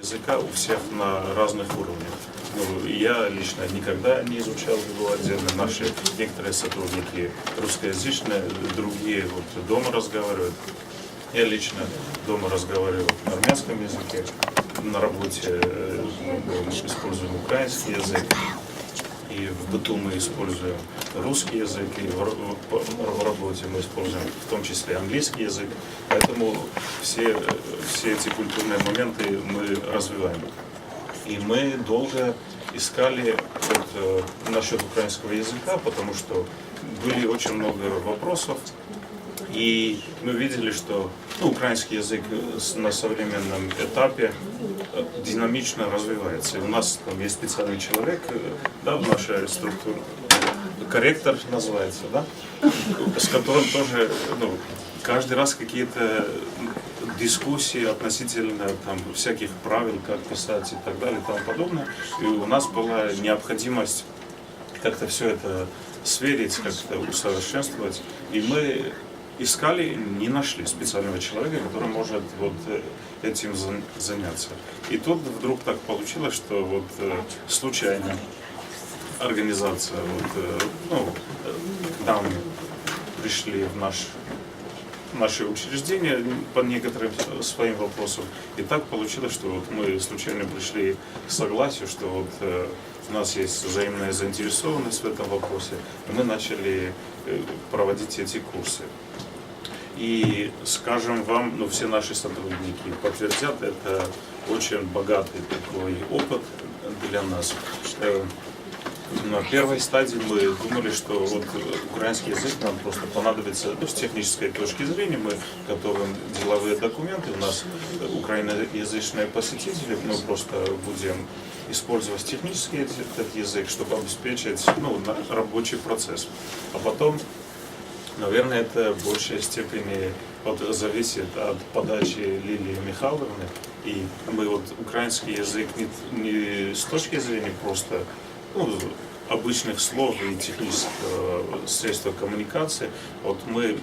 языка у всех на разных уровнях. Ну, я лично никогда не изучал его отдельно. Наши некоторые сотрудники русскоязычные, другие вот дома разговаривают. Я лично дома разговариваю на армянском языке, на работе э, мы используем украинский язык, и в быту мы используем русский язык, и в, р- в- в работе мы используем в том числе английский язык. Поэтому все, э, все эти культурные моменты мы развиваем. И мы долго искали вот, э, насчет украинского языка, потому что были очень много вопросов, и мы видели, что ну, украинский язык на современном этапе э, динамично развивается. И у нас там есть специальный человек э, да, в нашей структуре, корректор называется, да, с которым тоже ну, каждый раз какие-то дискуссии относительно там, всяких правил, как писать и так далее и тому подобное. И у нас была необходимость как-то все это сверить, как-то усовершенствовать. И мы искали, не нашли специального человека, который может вот э, этим зан- заняться. И тут вдруг так получилось, что вот э, случайно организация, вот, э, ну, нам пришли в наш наши учреждения по некоторым своим вопросам. И так получилось, что вот мы случайно пришли к согласию, что вот у нас есть взаимная заинтересованность в этом вопросе, и мы начали проводить эти курсы. И скажем вам, ну все наши сотрудники подтвердят, это очень богатый такой опыт для нас. На первой стадии мы думали, что вот украинский язык нам просто понадобится ну, с технической точки зрения. Мы готовим деловые документы, у нас украиноязычные посетители, мы просто будем использовать технический этот язык, чтобы обеспечить ну, рабочий процесс. А потом Наверное, это в большей степени вот зависит от подачи Лилии Михайловны. И мы вот украинский язык не, не с точки зрения просто ну, обычных слов и технического средства коммуникации, вот мы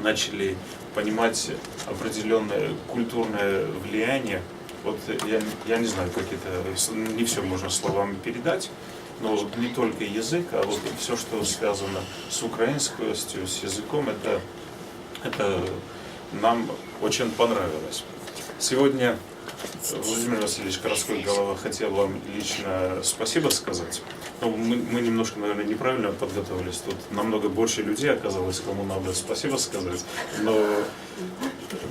начали понимать определенное культурное влияние. Вот я, я не знаю, как это, не все можно словами передать, но вот не только язык, а вот все, что связано с украинскостью, с языком, это, это нам очень понравилось. Сегодня Владимир Васильевич Городской голова хотел вам лично спасибо сказать. Ну, мы, мы немножко, наверное, неправильно подготовились. Тут намного больше людей оказалось, кому надо спасибо сказать. Но,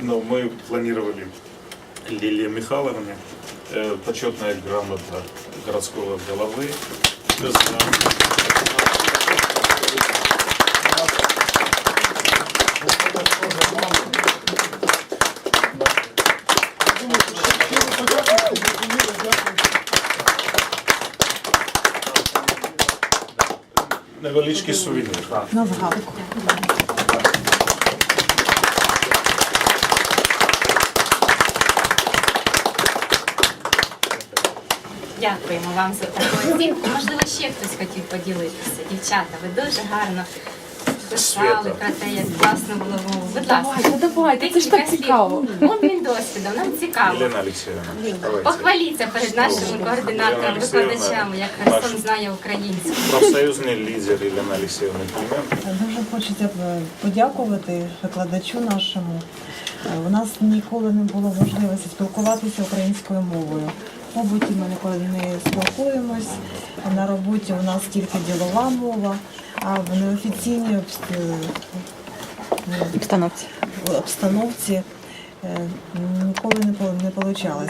но мы планировали Лилии Михайловне э, почетная грамота городского головы. за- Невеличкий сувенір. На згадку. Дякуємо вам за таку оцінку. Можливо, ще хтось хотів поділитися. Дівчата, ви дуже гарно писали про те, як класно було мову. Будь ласка, Давайте, давайте, це ж так декілька слів. цікаво. Обмін досвідом, нам цікаво. Елена Алексеевна, давайте. Похваліться перед нашими координаторами, викладачами, як Херсон знає українську. Профсоюзний лідер Елена Алексеевна Клименко. Дуже хочеться б подякувати викладачу нашому. Е, У нас ніколи не було можливості спілкуватися українською мовою. Побуті ми ніколи не спілкуємось. На роботі у нас тільки ділова мова, а в неофіційній обстановці. обстановці е, ніколи не вийшло.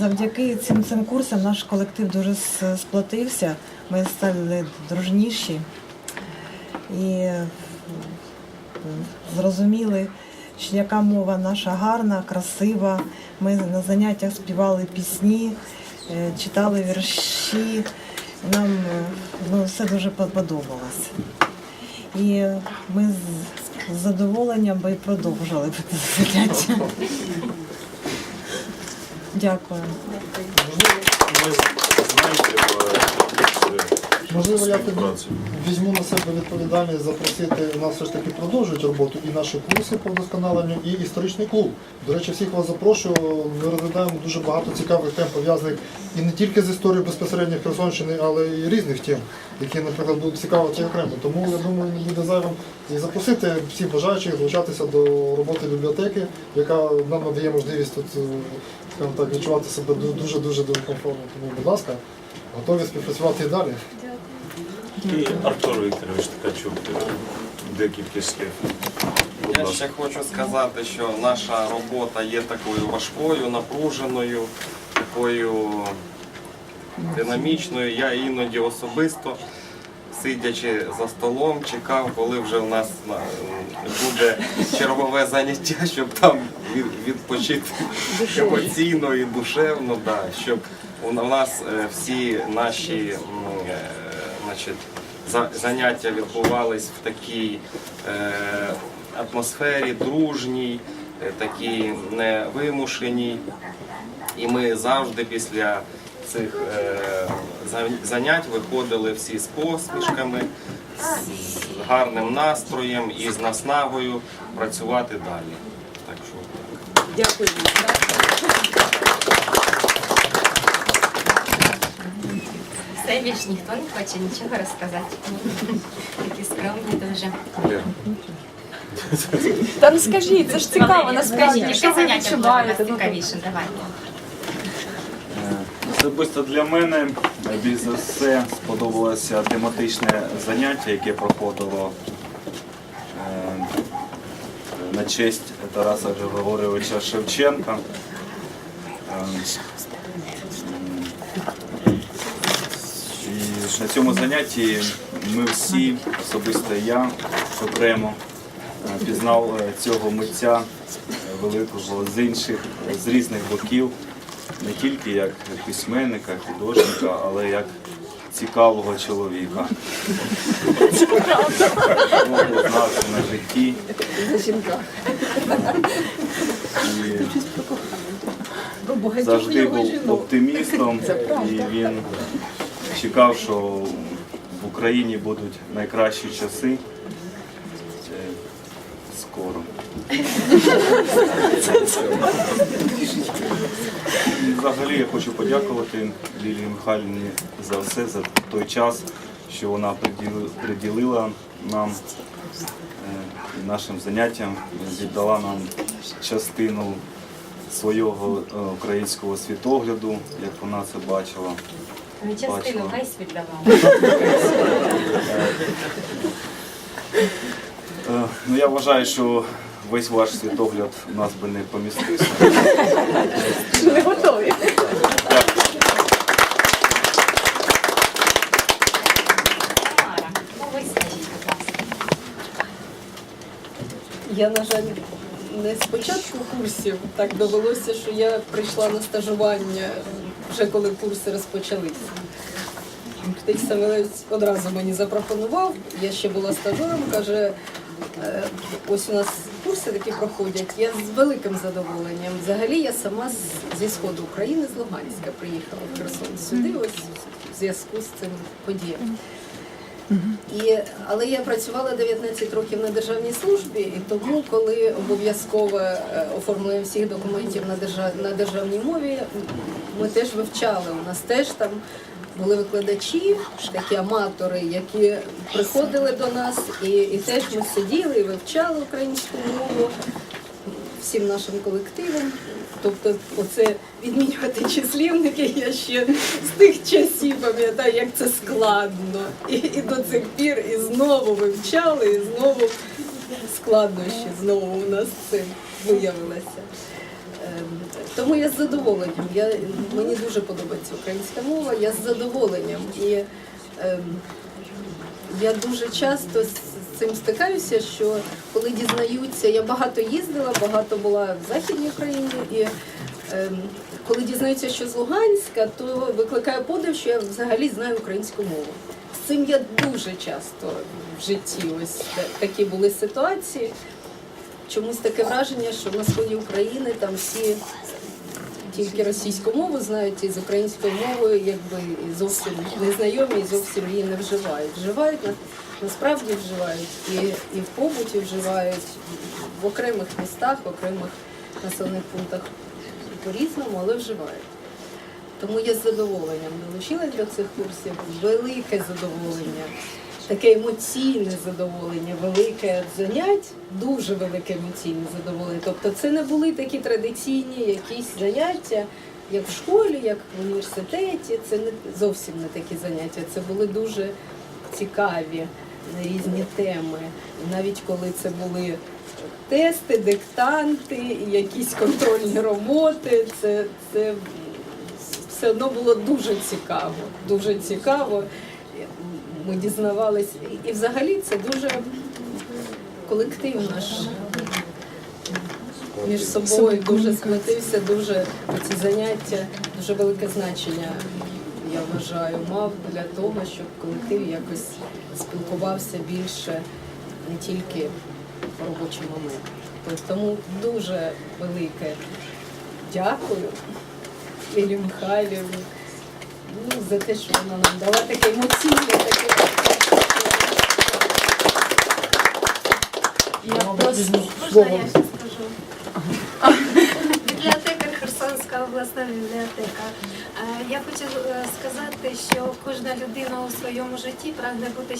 Завдяки цим цим курсам наш колектив дуже с- сплотився, ми стали дружніші і е, зрозуміли, яка мова наша гарна, красива. Ми на заняттях співали пісні, е, читали вірші. Нам е, ну, все дуже подобалось. І ми з- задоволенням би продовжили б це заняття. Дякую. В Можливо, я тоді візьму на себе відповідальність запросити нас все ж таки продовжують роботу і наші курси по вдосконаленню, і історичний клуб. До речі, всіх вас запрошую. Ми розглядаємо дуже багато цікавих тем пов'язаних і не тільки з історією безпосередньо Херсонщини, але і різних тем, які, наприклад, будуть цікавити окремо. Тому я думаю, не буде зайвим і запросити всіх бажаючих долучатися до роботи бібліотеки, яка нам надає можливість тут, скажімо так, відчувати себе дуже дуже дуже комфортно. Тому, будь ласка, готові співпрацювати і далі. І Артур Вікторович Ткачук, декілька слів. Я ще хочу сказати, що наша робота є такою важкою, напруженою, такою динамічною. Я іноді особисто, сидячи за столом, чекав, коли вже у нас буде чергове заняття, щоб там відпочити емоційно і душевно, да, щоб у нас е, всі наші е, значить, за- заняття відбувались в такій е, атмосфері дружній, е, такій невимушеній. І ми завжди після цих е, занять виходили всі з посмішками, з гарним настроєм і з наснагою працювати далі. Так що так. Дякую. Все більш ніхто не хоче нічого розказати. Такі скромні дуже. Та ну скажіть, це ж цікаво, насправді. Скажіть, яке заняття було вас? Ну, цікавіше? Давайте. Особисто для мене більш за все сподобалося тематичне заняття, яке проходило е, на честь Тараса Григоровича Шевченка. Е, І на цьому занятті ми всі, особисто я окремо, е, пізнав е, цього митця е, великого з інших, з різних боків. Не тільки як письменника, художника, але як цікавого чоловіка. Знався на житті. І завжди був оптимістом, і він чекав, що в Україні будуть найкращі часи. Е, Скоро. І взагалі я хочу подякувати Лілії Михайлівні за все, за той час, що вона приділила нам е, нашим заняттям, віддала нам частину свого е, українського світогляду, як вона це бачила. Частину віддавали. Е, Ну, я вважаю, що весь ваш світогляд у нас би не помістився. Не готові. Ну. Я, на жаль, не з початку курсів так довелося, що я прийшла на стажування вже коли курси розпочалися. Птич Савелець одразу мені запропонував, я ще була стажером, каже, «Е, ось у нас курси такі проходять. Я з великим задоволенням. Взагалі я сама зі сходу України, з Луганська, приїхала в Херсон сюди, ось в зв'язку з цим подіям. І, але я працювала 19 років на державній службі, і тому, коли обов'язкове оформлення всіх документів на, держав, на державній мові, ми теж вивчали. У нас теж там були викладачі, такі аматори, які приходили до нас, і, і теж ми сиділи і вивчали українську мову всім нашим колективом. Тобто, оце відмінювати числівники, я ще з тих часів пам'ятаю, як це складно. І, і до цих пір і знову вивчали, і знову складнощі знову у нас це виявилося. Ем, Тому я з задоволенням. Я, мені дуже подобається українська мова, я з задоволенням. І ем, я дуже часто цим стикаюся, що коли дізнаються, я багато їздила, багато була в Західній Україні, і ем, коли дізнаються, що з Луганська, то викликає подив, що я взагалі знаю українську мову. З цим я дуже часто в житті ось такі були ситуації. Чомусь таке враження, що на сході України там всі тільки російську мову знають, і з українською мовою якби і зовсім не знайомі і зовсім її не вживають. Вживають на- насправді вживають і, і в побуті вживають в окремих містах, в окремих населених пунктах по-різному, але вживають. Тому я з задоволенням долучилась до цих курсів. Велике задоволення, таке емоційне задоволення, велике занять, дуже велике емоційне задоволення. Тобто це не були такі традиційні якісь заняття, як в школі, як в університеті. Це не зовсім не такі заняття. Це були дуже цікаві різні теми. Навіть коли це були тести, диктанти, якісь контрольні роботи, це, це все одно було дуже цікаво. Дуже цікаво. Ми дізнавались. І- взагалі це дуже колектив наш між собою дуже сплотився, дуже ці заняття, дуже велике значення, я вважаю, мав для того, щоб колектив якось спілкувався більше не тільки в робочі моменти. Тому дуже велике дякую Лілі Михайлівні ну, за те, що вона нам дала таке емоційне, таке. Я, просто Можна я ще скажу? Бібліотекар Херсонська обласна бібліотека. Е, Я хочу е, сказати, що кожна людина у своєму житті прагне бути